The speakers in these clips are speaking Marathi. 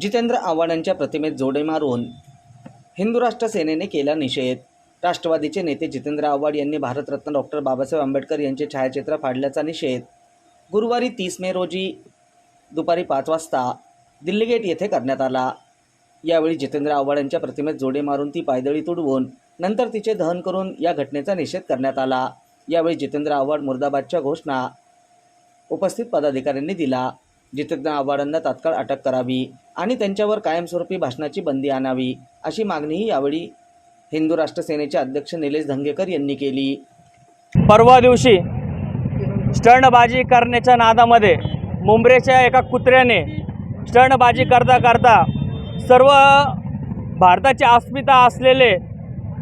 जितेंद्र आव्हाडांच्या प्रतिमेत जोडे मारून हिंदू राष्ट्र सेनेने केला निषेध. राष्ट्रवादीचे नेते जितेंद्र आव्हाड यांनी भारतरत्न डॉक्टर बाबासाहेब आंबेडकर यांचे छायाचित्र फाडल्याचा निषेध. गुरुवारी तीस मे रोजी दुपारी पाच वाजता दिल्ली गेट येथे करण्यात आला. यावेळी जितेंद्र आव्हाड यांच्या प्रतिमेत जोडे मारून ती पायदळी तुडवून नंतर तिचे दहन करून या घटनेचा निषेध करण्यात आला. यावेळी जितेंद्र आव्हाड मुर्दाबादच्या घोषणा उपस्थित पदाधिकाऱ्यांनी दिला. जितेंद्र आव्हाडांना तात्काळ अटक करावी आणि त्यांच्यावर कायमस्वरूपी भाषणाची बंदी आणावी अशी मागणीही यावेळी हिंदू राष्ट्र सेनेचे अध्यक्ष निलेश धंगेकर यांनी केली. परवा दिवशी स्टंटबाजी करण्याच्या नादामध्ये मुंबईच्या एका कुत्र्याने स्टंटबाजी करता करता सर्व भारताची अस्मिता असलेले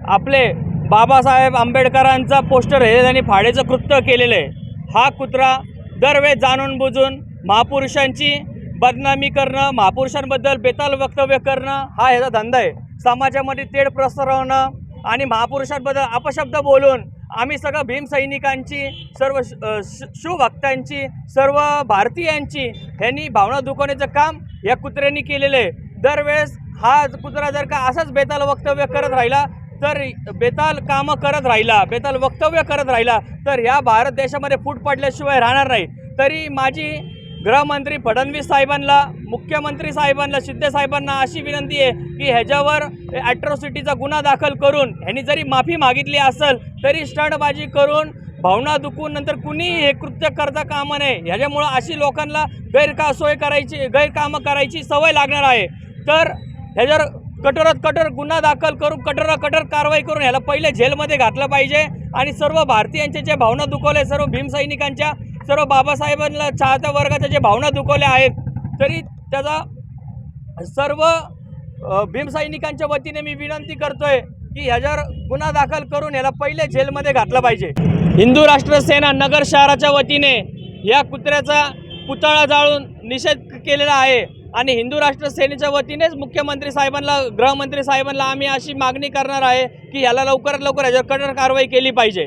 आपले बाबासाहेब आंबेडकरांचा पोस्टर हे त्यांनी फाडेचं कृत्य केलेलं आहे. हा कुत्रा दरवेळेस जाणून बुजून महापुरुषांची बदनामी करणं महापुरुषांबद्दल बेताल वक्तव्य करणं हा ह्याचा धंदा आहे. समाजामध्ये तेढ प्रसरवणं आणि महापुरुषांबद्दल अपशब्द बोलून आम्ही सगळं भीमसैनिकांची सर्व श- शिवभक्तांची सर्व भारतीयांची ह्यांनी भावना दुखवण्याचं काम या कुत्र्यांनी केलेलं आहे. दरवेळेस हा कुत्रा जर का असंच बेताल वक्तव्य करत राहिला तर बेताल कामं करत राहिला बेताल वक्तव्य करत राहिला तर ह्या भारत देशामध्ये फूट पडल्याशिवाय राहणार नाही. तरी माझी गृहमंत्री फडणवीस साहेबांना मुख्यमंत्री साहेबांना शिंदे साहेबांना अशी विनंती आहे की ह्याच्यावर ॲट्रॉसिटीचा गुन्हा दाखल करून ह्यांनी जरी माफी मागितली असेल तरी स्टंटबाजी करून भावना दुखून नंतर कुणीही हे कृत्य करता कामं नये. ह्याच्यामुळं अशी लोकांना गैरका सोय करायची गैरकामं करायची सवय लागणार आहे. तर ह्याच्यावर कठोरात कठोर गुन्हा दाखल करून कठोरात कठोर कारवाई करून ह्याला पहिले झेलमध्ये घातलं पाहिजे. आणि सर्व भारतीयांच्या जे भावना दुखवले सर्व भीमसैनिकांच्या सर्व बाबासाहेबांना चाहत्या वर्गाच्या जे भावना दुखवल्या आहेत तरी त्याचा सर्व भीमसैनिकांच्या वतीने मी विनंती करतोय की ह्याच्यावर गुन्हा दाखल करून ह्याला पहिले जेलमध्ये घातलं पाहिजे. हिंदू राष्ट्र सेना नगर शहराच्या वतीने या कुत्र्याचा पुतळा जाळून निषेध केलेला आहे आणि हिंदू राष्ट्र सेनेच्या वतीनेच मुख्यमंत्री साहेबांना गृहमंत्री साहेबांना आम्ही अशी मागणी करणार आहे की ह्याला लवकरात लवकर ह्याच्यावर कठोर कारवाई केली पाहिजे.